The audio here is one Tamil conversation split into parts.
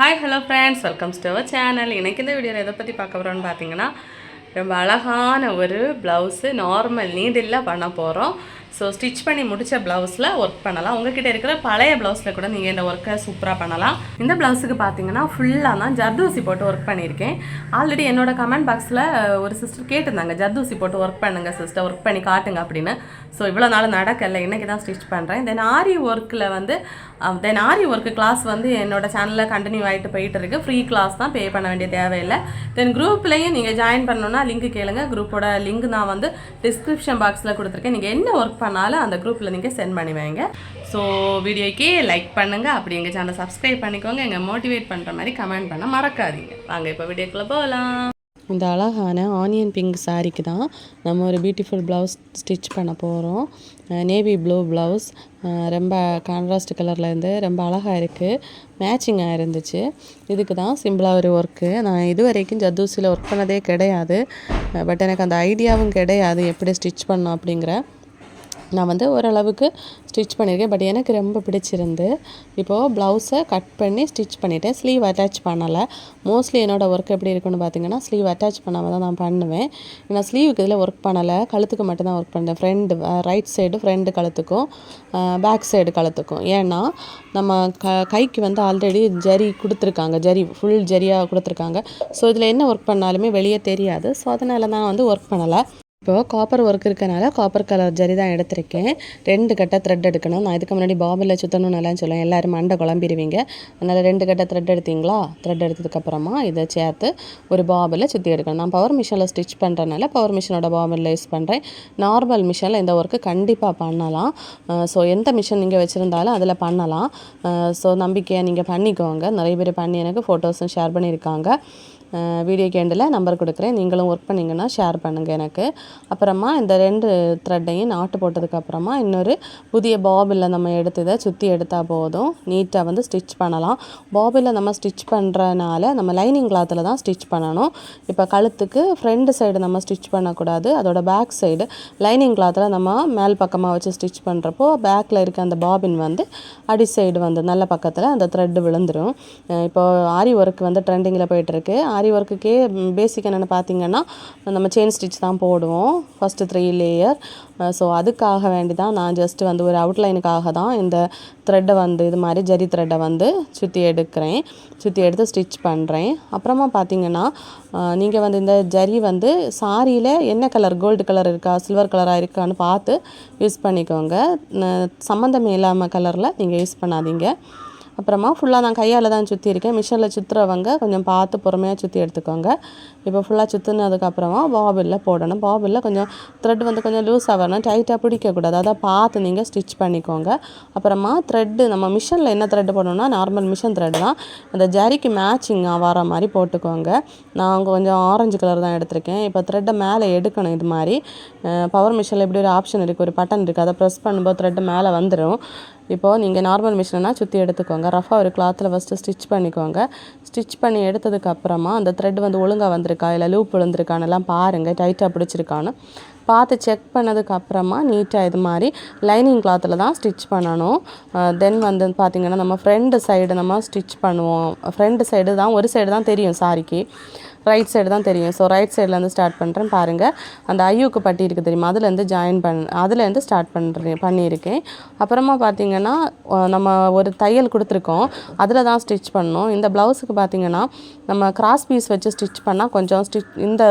Hi hello friends welcome to our channel எனக்கு இந்த வீடியோவில் எதை பற்றி பார்க்க போகிறோன்னு பார்த்தீங்கன்னா ரொம்ப அழகான ஒரு ப்ளவுஸு நார்மல் நீடில் பண்ண போகிறோம் ஸோ ஸ்டிச் பண்ணி முடித்த ப்ளவுஸில் ஒர்க் பண்ணலாம். உங்ககிட்ட இருக்கிற பழைய ப்ளவுஸில் கூட நீங்கள் இந்த ஒர்க்கை சூப்பராக பண்ணலாம். இந்த ப்ளவுஸுக்கு பார்த்தீங்கன்னா ஃபுல்லாக தான் ஜர்தூசி போட்டு ஒர்க் பண்ணியிருக்கேன். ஆல்ரெடி என்னோட கமெண்ட் பாக்ஸில் ஒரு சிஸ்டர் கேட்டிருந்தாங்க ஜர்தூசி போட்டு ஒர்க் பண்ணுங்கள் சிஸ்டர் ஒர்க் பண்ணி காட்டுங்க அப்படின்னு. ஸோ இவ்வளோ நாள் நடக்கலை. இன்றைக்கி தான் ஸ்டிச் பண்ணுறேன் தென் ஆரி ஒர்க்கில் வந்து தென் ஆரி ஒர்க்கு கிளாஸ் வந்து என்னோட சேனலில் கண்டினியூ ஆகிட்டு போயிட்டு இருக்கு. ஃப்ரீ கிளாஸ் தான் பே பண்ண வேண்டிய தேவையில்லை. தென் குரூப்லேயும் நீங்கள் ஜாயின் பண்ணணுன்னா லிங்க் கேளுங்க. குரூப்போட லிங்க் நான் வந்து டிஸ்கிரிப்ஷன் பாக்ஸில் கொடுத்துருக்கேன். நீங்கள் என்ன ஒர்க் பண்ணாலும் அந்த குரூப்பில் நீங்கள் சென்ட் பண்ணி வைங்க. ஸோ வீடியோக்கே லைக் பண்ணுங்கள் அப்படி எங்கள் சேனலை சப்ஸ்கிரைப் பண்ணிக்கோங்க. எங்கள் மோட்டிவேட் பண்ணுற மாதிரி கமெண்ட் பண்ண மறக்காதீங்க. வாங்க இப்போ வீடியோக்குள்ளே போகலாம் இந்த அழகான ஆனியன் பிங்க் சாரீக்கு தான் நம்ம ஒரு பியூட்டிஃபுல் ப்ளவுஸ் ஸ்டிச் பண்ண போகிறோம் நேவி ப்ளூ ப்ளவுஸ் ரொம்ப கான்ட்ராஸ்ட் கலர்லேருந்து ரொம்ப அழகாக இருக்குது மேட்சிங்காக இருந்துச்சு. இதுக்கு தான் சிம்பிளாக ஒரு ஒர்க்கு நான் இது வரைக்கும் ஜத்தூசியில் ஒர்க் பண்ணதே கிடையாது. பட் எனக்கு அந்த ஐடியாவும் கிடையாது. எப்படி ஸ்டிச் பண்ணோம் அப்படிங்கிற. நான் வந்து ஓரளவுக்கு ஸ்டிச் பண்ணியிருக்கேன். பட் எனக்கு ரொம்ப பிடிச்சிருந்து இப்போது ப்ளவுஸை கட் பண்ணி ஸ்டிச் பண்ணிவிட்டேன் ஸ்லீவ் அட்டாச் பண்ணலை. மோஸ்ட்லி என்னோடய ஒர்க் எப்படி இருக்குன்னு பார்த்தீங்கன்னா ஸ்லீவ் அட்டாச் பண்ணாமல் தான் நான் பண்ணுவேன். நான் ஸ்லீவுக்கு இதில் ஒர்க் பண்ணலை. கழுத்துக்கு மட்டும்தான் ஒர்க் பண்ணேன். ஃப்ரெண்டு ரைட் சைடு ஃப்ரெண்டு கழுத்துக்கும் பேக் சைடு கழுத்துக்கும். ஏன்னா நம்ம க கைக்கு வந்து ஆல்ரெடி ஜரி கொடுத்துருக்காங்க. ஜரி ஃபுல் ஜரியாக கொடுத்துருக்காங்க. ஸோ இதில் என்ன ஒர்க் பண்ணாலுமே வெளியே தெரியாது. ஸோ அதனால நான் வந்து ஒர்க் பண்ணலை. இப்போது காப்பர் ஒர்க் இருக்கனால காப்பர் கலர் ஜரி தான் எடுத்திருக்கேன். ரெண்டு கட்டை த்ரெட் எடுக்கணும். நான் இதுக்கு முன்னாடி பாபில் சுற்றணும் நல்லான்னு சொல்லுவேன் எல்லோரும் மண்டை குழம்பிடுவீங்க. அதனால் ரெண்டு கட்டை த்ரெட் எடுத்தீங்களா? த்ரெட் எடுத்ததுக்கப்புறமா இதை சேர்த்து ஒரு பாபில் சுற்றி எடுக்கணும். நான் பவர் மிஷினில் ஸ்டிச் பண்ணுறனால பவர் மிஷினோட பாபில் யூஸ் பண்ணுறேன் நார்மல் மிஷினில் இந்த ஒர்க்கு கண்டிப்பாக பண்ணலாம். ஸோ எந்த மிஷின் நீங்கள் வச்சுருந்தாலும் அதில் பண்ணலாம். ஸோ நம்பிக்கையாக நீங்கள் பண்ணிக்கோங்க. நிறைய பேர் பண்ணி எனக்கு ஃபோட்டோஸும் ஷேர் பண்ணியிருக்காங்க. வீடியோ கேண்டில் நம்பர் கொடுக்குறேன். நீங்களும் ஒர்க் பண்ணிங்கன்னா ஷேர் பண்ணுங்கள் எனக்கு. அப்புறமா இந்த ரெண்டு த்ரெட்டையும் நாட்டு போட்டதுக்கப்புறமா இன்னொரு புதிய பாபில் நம்ம எடுத்து இதை சுற்றி எடுத்தால் போதும். நீட்டாக வந்து ஸ்டிச் பண்ணலாம். பாபில் நம்ம ஸ்டிச் பண்ணுறனால நம்ம லைனிங் கிளாத்தில் தான் ஸ்டிச் பண்ணணும். இப்போ கழுத்துக்கு ஃப்ரண்ட் சைடு நம்ம ஸ்டிச் பண்ணக்கூடாது. அதோட பேக் சைடு லைனிங் கிளாத்தில் நம்ம மேல் பக்கமாக வச்சு ஸ்டிச் பண்ணுறப்போ பேக்கில் இருக்க அந்த பாபின் வந்து அடி சைடு வந்து நல்ல பக்கத்தில் அந்த த்ரெட்டு விழுந்துடும் இப்போ ஆரி ஒர்க் வந்து ட்ரெண்டிங்கில் போயிட்டுருக்கு ஆரி ஒர்க்குக்கே பேசிக் என்னென்னு பார்த்தீங்கன்னா நம்ம செயின் ஸ்டிச் தான் போடுவோம் ஃபஸ்ட்டு த்ரீ லேயர் ஸோ அதுக்காக வேண்டி தான் நான் ஜஸ்ட் வந்து ஒரு அவுட்லைனுக்காக தான் இந்த த்ரெட்டை வந்து இது மாதிரி ஜரி த்ரெட்டை வந்து சுற்றி எடுக்கிறேன். சுற்றி எடுத்து ஸ்டிச் பண்ணுறேன் அப்புறமா பார்த்தீங்கன்னா நீங்கள் வந்து இந்த ஜரி வந்து சாரியில் என்ன கலர் கோல்டு கலர் இருக்கா? சில்வர் கலராக இருக்கான்னு பார்த்து யூஸ் பண்ணிக்கோங்க. சம்மந்தம் இல்லாமல் கலரில் நீங்கள் யூஸ் பண்ணாதீங்க. அப்புறமா ஃபுல்லாக நான் கையால் தான் சுற்றி இருக்கேன் மிஷினில் சுற்றுறவங்க கொஞ்சம் பார்த்து பொறுமையாக சுற்றி எடுத்துக்கோங்க. இப்போ ஃபுல்லாக சுற்றுனதுக்கப்புறமா பாபிலில் போடணும். பாபிலில் கொஞ்சம் த்ரெட் வந்து கொஞ்சம் லூஸாக வரணும். டைட்டாக பிடிக்கக்கூடாது. அதை பார்த்து நீங்கள் ஸ்டிச் பண்ணிக்கோங்க. அப்புறமா த்ரெட்டு நம்ம மிஷினில் என்ன த்ரெட் போடணும்னா நார்மல் மிஷின் த்ரெட் தான். அந்த ஜரிக்கு மேட்சிங்காக வர மாதிரி போட்டுக்கோங்க. நான் கொஞ்சம் ஆரஞ்சு கலர் தான் எடுத்திருக்கேன். இப்போ த்ரெட்டை மேலே எடுக்கணும் இது மாதிரி. பவர் மிஷினில் இப்படி ஒரு ஆப்ஷன் இருக்குது ஒரு பட்டன் இருக்குது அதை ப்ரெஸ் பண்ணும்போது த்ரெட்டு மேலே வந்துடும் இப்போது நீங்கள் நார்மல் மிஷினா சுற்றி எடுத்துக்கோங்க. ரஃபாக ஒரு கிளாத்தில் ஃபஸ்ட்டு ஸ்டிச் பண்ணிக்கோங்க. ஸ்டிச் பண்ணி எடுத்ததுக்கப்புறமா அந்த த்ரெட் வந்து ஒழுங்காக வந்திருக்கா? இல்லை லூப் விழுந்திருக்கானெல்லாம் பாருங்கள் டைட்டாக பிடிச்சிருக்கான்னு. பார்த்து செக் பண்ணதுக்கப்புறமா நீட்டாக இது மாதிரி லைனிங் கிளாத்தில் தான் ஸ்டிச் பண்ணணும். தென் வந்து பார்த்திங்கன்னா நம்ம ஃப்ரெண்டு சைடு நம்ம ஸ்டிச் பண்ணுவோம். ஃப்ரெண்டு சைடு தான் ஒரு சைடு தான் தெரியும் சாரிக்கு ரைட் சைடு தான் தெரியும். ஸோ ரைட் சைட்லேருந்து ஸ்டார்ட் பண்ணுறேன் பாருங்கள் அந்த ஐயூக்கு பட்டி இருக்குது தெரியுமா? அதுலேருந்து ஜாயின் பண் அதுலேருந்து ஸ்டார்ட் பண்ணுறேன் பண்ணியிருக்கேன். அப்புறமா பார்த்திங்கன்னா நம்ம ஒரு தையல் கொடுத்துருக்கோம். அதில் தான் ஸ்டிச் பண்ணோம். இந்த ப்ளவுஸுக்கு பார்த்திங்கன்னா நம்ம கிராஸ் பீஸ் வச்சு ஸ்டிச் பண்ணால் கொஞ்சம் ஸ்டிச் இந்த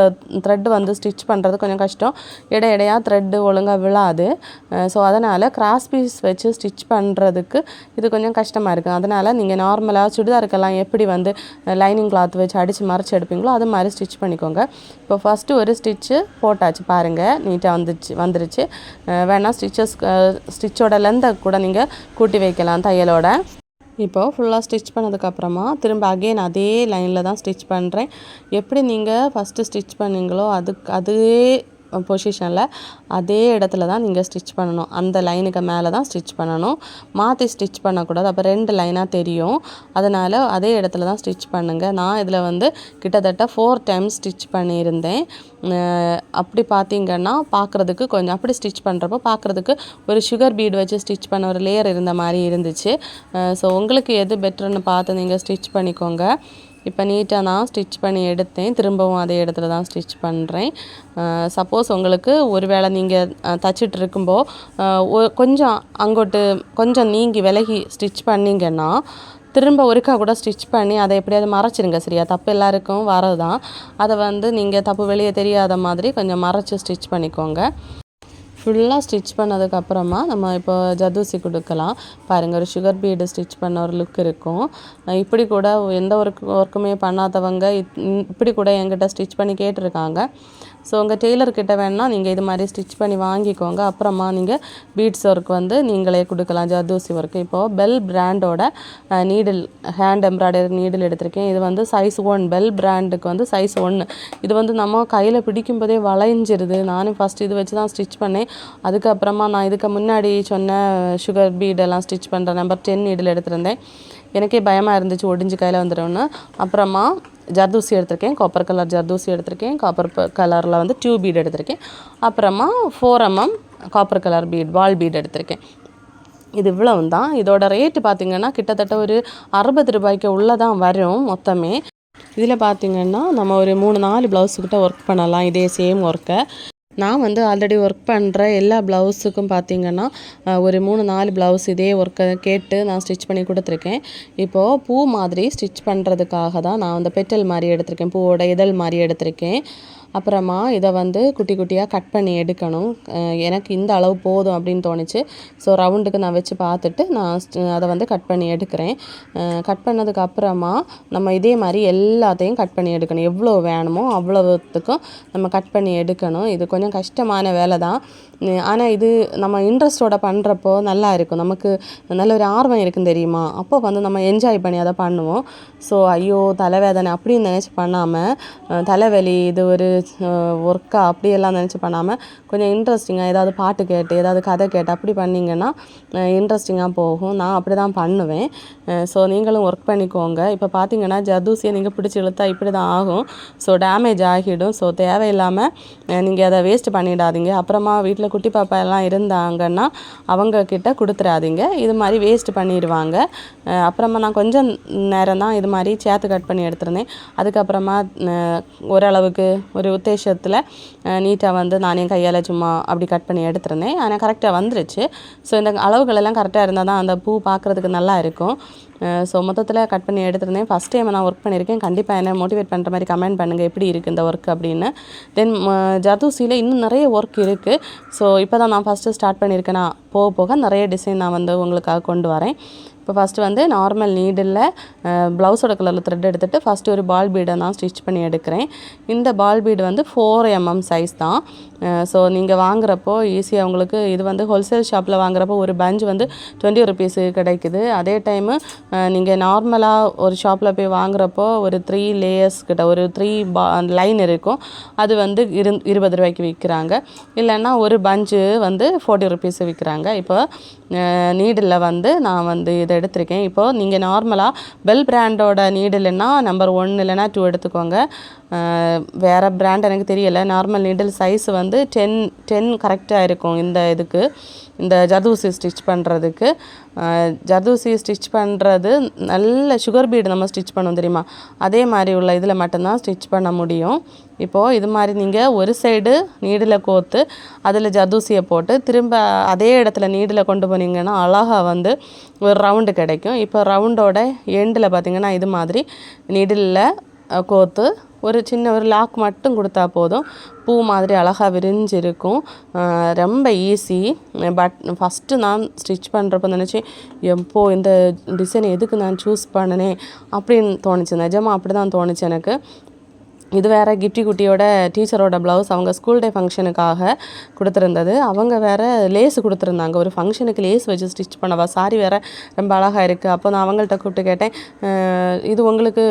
த்ரெட் வந்து ஸ்டிச் பண்ணுறது கொஞ்சம் கஷ்டம். இடை இடையாக த்ரெட்டு ஒழுங்காக விழாது ஸோ அதனால் கிராஸ் பீஸ் வச்சு ஸ்டிச் பண்ணுறதுக்கு இது கொஞ்சம் கஷ்டமாக இருக்குது அதனால் நீங்கள் நார்மலாக சுடிதாருக்கெல்லாம் எப்படி வந்து லைனிங் கிளாத் வச்சு அடித்து மறைச்சி எடுப்பீங்களோ அது மாதிரி ஸ்டிச் பண்ணிக்கோங்க. இப்போ ஃபஸ்ட்டு ஒரு ஸ்டிச்சு போட்டாச்சு பாருங்கள் நீட்டாக வந்துச்சு வந்துருச்சு. வேணால் ஸ்டிச்சஸ் ஸ்டிச்சோட லெந்தை கூட நீங்கள் கூட்டி வைக்கலாம் தையலோட. இப்போது ஃபுல்லாக ஸ்டிச் பண்ணதுக்கப்புறமா திரும்ப அகெயின் அதே லைனில் தான் ஸ்டிச் பண்ணுறேன் எப்படி நீங்கள் ஃபஸ்ட்டு ஸ்டிச் பண்ணீங்களோ அதுக்கு அதே பொசிஷனில் அதே இடத்துல தான் நீங்கள் ஸ்டிச் பண்ணணும். அந்த லைனுக்கு மேலே தான் ஸ்டிச் பண்ணணும். மாற்றி ஸ்டிச் பண்ணக்கூடாது. அப்போ ரெண்டு லைனாக தெரியும். அதனால் அதே இடத்துல தான் ஸ்டிச் பண்ணுங்கள் நான் இதில் வந்து கிட்டத்தட்ட ஃபோர் டைம்ஸ் ஸ்டிச் பண்ணியிருந்தேன். அப்படி பார்த்தீங்கன்னா பார்க்குறதுக்கு கொஞ்சம் அப்படி ஸ்டிச் பண்ணுறப்போ பார்க்குறதுக்கு ஒரு சுகர் பீடு வச்சு ஸ்டிச் பண்ண ஒரு லேயர் இருந்த மாதிரி இருந்துச்சு. ஸோ உங்களுக்கு எது பெட்டர்னு பார்த்து நீங்கள் ஸ்டிச் பண்ணிக்கோங்க. இப்போ நீட்டாக நான் ஸ்டிச் பண்ணி எடுத்தேன். திரும்பவும் அதே இடத்துல தான் ஸ்டிச் பண்ணுறேன் சப்போஸ் உங்களுக்கு ஒரு வேளை நீங்கள் தச்சிட்டு இருக்கும்போ ஒ- கொஞ்சம் அங்கோட்டு கொஞ்சம் நீங்கி விலகி ஸ்டிச் பண்ணிங்கன்னா திரும்ப ஒருக்கா கூட ஸ்டிச் பண்ணி அதை எப்படியாவது மறைச்சிருங்க சரியா? தப்பு எல்லாருக்கும் வரதான் அதை வந்து நீங்கள் தப்பு வெளியே தெரியாத மாதிரி கொஞ்சம் மறைச்சு ஸ்டிச் பண்ணிக்கோங்க. ஃபுல்லாக ஸ்டிச் பண்ணதுக்கப்புறமா நம்ம இப்போ ஜதூசி கொடுக்கலாம். பாருங்கள் ஒரு சுகர் பீடு ஸ்டிச் பண்ண ஒரு லுக் இருக்கும். இப்படி கூட எந்த ஒர்க் ஒர்க்குமே பண்ணாதவங்க இப்படி கூட என்கிட்ட ஸ்டிச் பண்ணி கேட்டிருக்காங்க. ஸோ உங்கள் டெய்லர்கிட்ட வேணால் நீங்கள் இது மாதிரி ஸ்டிச் பண்ணி வாங்கிக்கோங்க. அப்புறமா நீங்கள் பீட்ஸ் ஒர்க் வந்து நீங்களே கொடுக்கலாம். ஜர்தூசி ஒர்க் இப்போது பெல் பிராண்டோட நீடில் ஹேண்ட் எம்ப்ராய்டரி நீடில் எடுத்திருக்கேன். இது வந்து சைஸ் ஒன் பெல் பிராண்டுக்கு வந்து சைஸ் ஒன்று இது வந்து நம்ம கையில் பிடிக்கும்போதே வளைஞ்சிருது. நானும் ஃபஸ்ட் இது வச்சு தான் ஸ்டிச் பண்ணேன். அதுக்கப்புறமா நான் இதுக்கு முன்னாடி சொன்ன சுகர் பீடெல்லாம் ஸ்டிச் பண்ணுற நம்பர் டென் நீடில் எடுத்திருந்தேன். எனக்கே பயமாக இருந்துச்சு. ஒடிஞ்சு கையில் வந்துடும்னு அப்புறமா ஜர்தூசி எடுத்திருக்கேன் காப்பர் கலர் ஜர்தூசி எடுத்திருக்கேன் காப்பர் கலரில் வந்து டியூப் பீட் எடுத்திருக்கேன். அப்புறமா four mm copper colour bead ball bead எடுத்திருக்கேன். இது இவ்வளவு தான். இதோட ரேட்டு பார்த்தீங்கன்னா கிட்டத்தட்ட ஒரு அறுபது ரூபாய்க்கு உள்ளே தான் வரும் மொத்தமே. இதில் பார்த்தீங்கன்னா நம்ம ஒரு மூணு நாலு ப்ளவுஸுக்கிட்ட ஒர்க் பண்ணலாம். இதே சேம் ஒர்க்கை நான் வந்து ஆல்ரெடி ஒர்க் பண்ணுற எல்லா ப்ளவுஸுக்கும் பார்த்தீங்கன்னா ஒரு மூணு நாலு ப்ளவுஸ் இதே ஒர்க்கை கேட்டு நான் ஸ்டிச் பண்ணி கொடுத்துருக்கேன். இப்போது பூ மாதிரி ஸ்டிச் பண்ணுறதுக்காக தான் நான் வந்து பெட்டல் மாதிரி எடுத்திருக்கேன். பூவோட இதழ் மாதிரி எடுத்திருக்கேன். அப்புறமா இதை வந்து குட்டி குட்டியாக கட் பண்ணி எடுக்கணும். எனக்கு இந்த அளவு போதும் அப்படின்னு தோணுச்சு. ஸோ ரவுண்டுக்கு நான் வச்சு பார்த்துட்டு நான் அதை வந்து கட் பண்ணி எடுக்கிறேன். கட் பண்ணதுக்கு அப்புறமா நம்ம இதே மாதிரி எல்லாத்தையும் கட் பண்ணி எடுக்கணும். எவ்வளோ வேணுமோ அவ்வளோத்துக்கும் நம்ம கட் பண்ணி எடுக்கணும். இது கொஞ்சம் கஷ்டமான வேலை தான் ஆனால் இது நம்ம இன்ட்ரெஸ்டோட பண்ணுறப்போ நல்லா இருக்கும். நமக்கு நல்ல ஒரு ஆர்வம் இருக்கும் தெரியுமா? அப்போ வந்து நம்ம என்ஜாய் பண்ணி அதை பண்ணுவோம். ஸோ ஐயோ தலைவேதனை அப்படின்னு நினச்சி பண்ணாமல் தலைவலி இது ஒரு ஒர்க்கா அப்படியெல்லாம் நினச்சி பண்ணாமல் கொஞ்சம் இன்ட்ரெஸ்டிங்காக ஏதாவது பாட்டு கேட்டு ஏதாவது கதை கேட்டு அப்படி பண்ணிங்கன்னா இன்ட்ரெஸ்டிங்காக போகும். நான் அப்படி தான் பண்ணுவேன் ஸோ நீங்களும் ஒர்க் பண்ணிக்கோங்க. இப்போ பார்த்தீங்கன்னா ஜர்தூசியை நீங்கள் பிடிச்சி இழுத்தா இப்படி தான் ஆகும். ஸோ டேமேஜ் ஆகிடும். ஸோ தேவையில்லாமல் நீங்கள் அதை வேஸ்ட் பண்ணிடாதீங்க. அப்புறமா வீட்டில் குட்டி பாப்பா எல்லாம் இருந்தாங்கன்னா அவங்க கிட்ட கொடுத்துறாதீங்க. இது மாதிரி வேஸ்ட் பண்ணிடுவாங்க. அப்புறமா நான் கொஞ்சம் நேரம் தான் இது மாதிரி சேர்த்து கட் பண்ணி எடுத்துருந்தேன். அதுக்கப்புறமா ஓரளவுக்கு ஒரு உத்தேசத்தில் நீட்டாக வந்து நானே கையால் சும்மா அப்படி கட் பண்ணி எடுத்துருந்தேன். ஆனால் கரெக்டாக வந்துருச்சு. ஸோ இந்த அளவுகளெல்லாம் கரெக்டாக இருந்தால் தான் அந்த பூ பார்க்குறதுக்கு நல்லா இருக்கும். ஸோ மொத்தத்தில் கட் பண்ணி எடுத்துருந்தேன். ஃபஸ்ட் டைம் நான் ஒர்க் பண்ணியிருக்கேன் கண்டிப்பாக என்ன மோட்டிவேட் பண்ணுற மாதிரி கமெண்ட் பண்ணுங்கள் எப்படி இருக்குது இந்த ஒர்க் அப்படின்னு. தென் ஜதுசியில் இன்னும் நிறைய ஒர்க் இருக்குது ஸோ இப்போ தான் நான் ஃபஸ்ட்டு ஸ்டார்ட் பண்ணியிருக்கேன் நான் போக போக நிறைய டிசைன் நான் வந்து உங்களுக்காக கொண்டு வரேன். இப்போ ஃபஸ்ட்டு வந்து நார்மல் நீடில் ப்ளவுஸோட கலரில் த்ரெட் எடுத்துகிட்டு ஃபஸ்ட்டு ஒரு பால் பீடை நான் ஸ்டிச் பண்ணி எடுக்கிறேன். இந்த பால் பீடு வந்து ஃபோர் எம்எம் சைஸ் தான். ஸோ நீங்கள் வாங்குறப்போ ஈஸியாக உங்களுக்கு இது வந்து ஹோல்சேல் ஷாப்பில் வாங்குறப்போ ஒரு பஞ்ச் வந்து டுவெண்ட்டி ருபீஸு கிடைக்குது. அதே டைமு நீங்கள் நார்மலாக ஒரு ஷாப்பில் போய் வாங்குறப்போ ஒரு த்ரீ லேயர்ஸ் கிட்ட ஒரு த்ரீ பா லைன் இருக்கும். அது வந்து இரு இருபது ரூபாய்க்கு விற்கிறாங்க இல்லைன்னா ஒரு பஞ்சு வந்து ஃபோர்ட்டி ருபீஸ் விற்கிறாங்க இப்போ நீடில் வந்து நான் வந்து இதை எடுத்திருக்கேன். இப்போது நீங்கள் நார்மலாக பெல் பிராண்டோட நீடில்னா நம்பர் ஒன் இல்லைன்னா டூ எடுத்துக்கோங்க. வேறு பிராண்ட் எனக்கு தெரியலை. நார்மல் நீடில் சைஸ் வந்து டென் டென் கரெக்டாக இருக்கும் இந்த இதுக்கு. இந்த ஜர்தூசி ஸ்டிச் பண்ணுறதுக்கு ஜர்தூசி ஸ்டிச் பண்ணுறது நல்ல சுகர் பீடு நம்ம ஸ்டிச் பண்ணுவோம் தெரியுமா? அதே மாதிரி உள்ள இதில் மட்டும்தான் ஸ்டிச் பண்ண முடியும். இப்போது இது மாதிரி நீங்கள் ஒரு சைடு நீடில் கோத்து அதில் ஜர்தூசியை போட்டு திரும்ப அதே இடத்துல நீடில் கொண்டு போனீங்கன்னா அழகாக வந்து ஒரு ரவுண்டு கிடைக்கும். இப்போ ரவுண்டோட எண்டில் பார்த்தீங்கன்னா இது மாதிரி நீடிலில் கோத்து ஒரு சின்ன ஒரு லாக் மட்டும் கொடுத்தா போதும். பூ மாதிரி அழகாக விரிஞ்சிருக்கும். ரொம்ப ஈஸி பட் ஃபஸ்ட்டு நான் ஸ்டிச் பண்ணுறப்ப நினச்சேன் எப்போ இந்த டிசைன் எதுக்கு நான் சூஸ் பண்ணினேன் அப்படின்னு தோணுச்சு. நிஜமாக அப்படி தான் தோணுச்சு எனக்கு. இது வேறு கிப்டி குட்டியோட டீச்சரோட ப்ளவுஸ் அவங்க ஸ்கூல் டே ஃபங்க்ஷனுக்காக கொடுத்துருந்தது. அவங்க வேறு லேஸ் கொடுத்துருந்தாங்க. ஒரு ஃபங்க்ஷனுக்கு லேஸ் வச்சு ஸ்டிச் பண்ணவா? சாரி வேறு ரொம்ப அழகாக இருக்குது அப்போ நான் அவங்கள்ட்ட கூப்பிட்டு கேட்டேன் இது உங்களுக்கு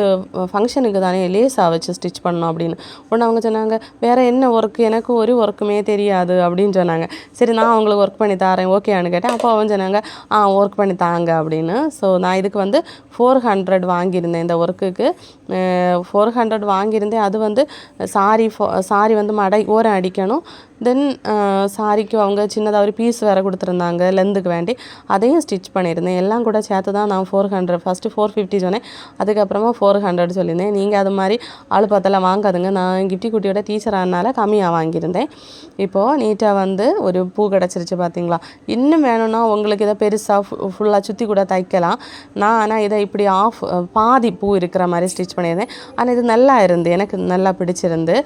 ஃபங்க்ஷனுக்கு தானே லேஸாக வச்சு ஸ்டிச் பண்ணணும்? அப்படின்னு. உடனே அவங்க சொன்னாங்க வேறு என்ன ஒர்க்கு எனக்கு ஒரு ஒர்க்குமே தெரியாது. அப்படின்னு சொன்னாங்க. சரி நான் அவங்களுக்கு ஒர்க் பண்ணி தரேன். ஓகேன்னு கேட்டேன். அப்போ அவங்க சொன்னாங்க ஆ ஒர்க் பண்ணி தாங்க. அப்படின்னு. ஸோ நான் இதுக்கு வந்து ஃபோர் ஹண்ட்ரட் வாங்கியிருந்தேன் இந்த ஒர்க்குக்கு ஃபோர் ஹண்ட்ரட் வாங்கியிருந்தேன். அது வந்து சாரி சாரி வந்து மடை ஓரம் அடிக்கணும். தென் சாரிக்கும் அவங்க சின்னதாக ஒரு பீஸ் வேறு கொடுத்துருந்தாங்க லென்த்துக்கு வேண்டி. அதையும் ஸ்டிச் பண்ணியிருந்தேன். எல்லாம் கூட சேர்த்து தான் நான் four hundred first four fifty சொன்னேன். அதுக்கப்புறமா ஃபோர் ஹண்ட்ரட் சொல்லியிருந்தேன். நீங்கள் அது மாதிரி ஆள் பார்த்தெல்லாம் வாங்காதுங்க. நான் கிஃப்டி குட்டியோட டீச்சர் ஆனால கம்மியாக வாங்கியிருந்தேன். இப்போது நீட்டாக வந்து ஒரு பூ கிடச்சிருச்சு பார்த்தீங்களா? இன்னும் வேணும்னா உங்களுக்கு இதை பெருசாக ஃபுல்லாக சுற்றி கூட தைக்கலாம். நான் ஆனால் இதை இப்படி ஆஃப் பாதி பூ இருக்கிற மாதிரி ஸ்டிச் பண்ணியிருந்தேன். ஆனால் இது நல்லா இருந்து எனக்கு நல்லா பிடிச்சிருந்து.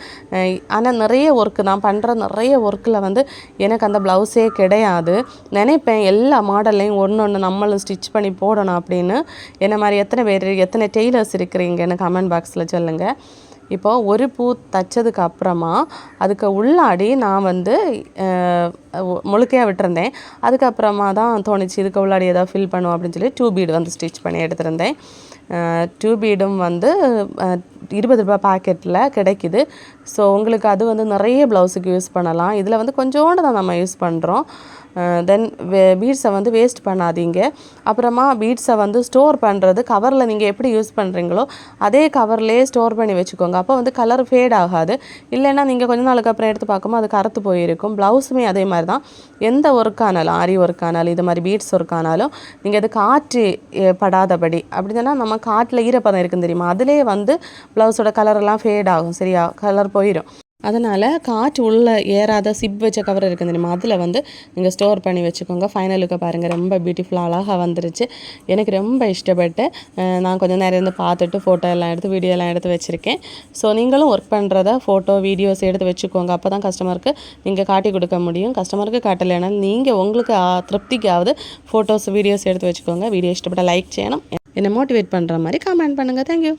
ஆனால் நிறைய ஒர்க்கு நான் பண்ணுற நிறைய நிறைய ஒர்க்கில் வந்து எனக்கு அந்த ப்ளவுஸே கிடையாது. நினைப்பேன் எல்லா மாடல்லையும் ஒன்று ஒன்று நம்மளும் ஸ்டிச் பண்ணி போடணும் அப்படின்னு. என்ன மாதிரி எத்தனை பேர் எத்தனை டெய்லர்ஸ் இருக்கிறீங்கன்னு கமெண்ட் பாக்ஸில் சொல்லுங்கள் இப்போ ஒரு பூ தைச்சதுக்கு அப்புறமா அதுக்கு உள்ளாடி நான் வந்து முழுக்கையாக விட்டுருந்தேன். அதுக்கப்புறமா தான் தோணுச்சு இதுக்கு உள்ளாடி ஏதாவது ஃபில் பண்ணுவோம் அப்படின்னு சொல்லி டூ பீடு வந்து ஸ்டிச் பண்ணி எடுத்திருந்தேன். டூ பீடும் வந்து இருபது ரூபாய் பாக்கெட்டில் கிடைக்குது. ஸோ உங்களுக்கு அது வந்து நிறைய ப்ளவுஸுக்கு யூஸ் பண்ணலாம். இதில் வந்து கொஞ்சோண்டு தான் நம்ம யூஸ் பண்ணுறோம் தென் பீட்ஸை வந்து வேஸ்ட் பண்ணாதீங்க. அப்புறமா பீட்ஸை வந்து ஸ்டோர் பண்ணுறது கவரில் நீங்கள் எப்படி யூஸ் பண்ணுறீங்களோ அதே கவர்லேயே ஸ்டோர் பண்ணி வச்சுக்கோங்க. அப்போ வந்து கலர் ஃபேட் ஆகாது. இல்லைன்னா நீங்கள் கொஞ்ச நாளுக்கு அப்புறம் எடுத்து பார்க்கும்போது அது கருத்து போயிருக்கும். ப்ளவுஸுமே அதே மாதிரி தான் எந்த ஒர்க் ஆனாலும் ஆரி ஒர்க் ஆனாலும் இது மாதிரி பீட்ஸ் ஒர்க் ஆனாலும் நீங்கள் அது காற்று அஹ், படாதபடி. அப்படின்னா நம்ம காட்டில் ஈரப்பதம் இருக்குன்னு தெரியுமா? அதிலே வந்து ப்ளவுஸோட கலரெல்லாம் ஃபேட் ஆகும். சரியா? கலர் போயிடும் அதனால் காற்று உள்ளே ஏறாத சிப் வச்ச கவர் இருக்குது தெரியுமா? அதில் வந்து நீங்கள் ஸ்டோர் பண்ணி வச்சுக்கோங்க. ஃபைனலுக்கு பாருங்கள் ரொம்ப பியூட்டிஃபுல்லாக அழகாக வந்துருச்சு. எனக்கு ரொம்ப இஷ்டப்பட்டு நான் கொஞ்சம் நேரம் இருந்து பார்த்துட்டு ஃபோட்டோ எல்லாம் எடுத்து வீடியோ எல்லாம் எடுத்து வச்சுருக்கேன். ஸோ நீங்களும் ஒர்க் பண்ணுறத ஃபோட்டோ வீடியோஸ் எடுத்து வச்சுக்கோங்க. அப்போ தான் கஸ்டமருக்கு நீங்கள் காட்டி கொடுக்க முடியும். கஸ்டமருக்கு காட்டலைன்னா நீங்கள் உங்களுக்கு திருப்திக்காவது ஃபோட்டோஸ் வீடியோஸ் எடுத்து வச்சுக்கோங்க. வீடியோ இஷ்டப்பட்ட லைக் செய்யணும். என்னை மோட்டிவேட் பண்ணுற மாதிரி கமெண்ட் பண்ணுங்கள் தேங்க்யூ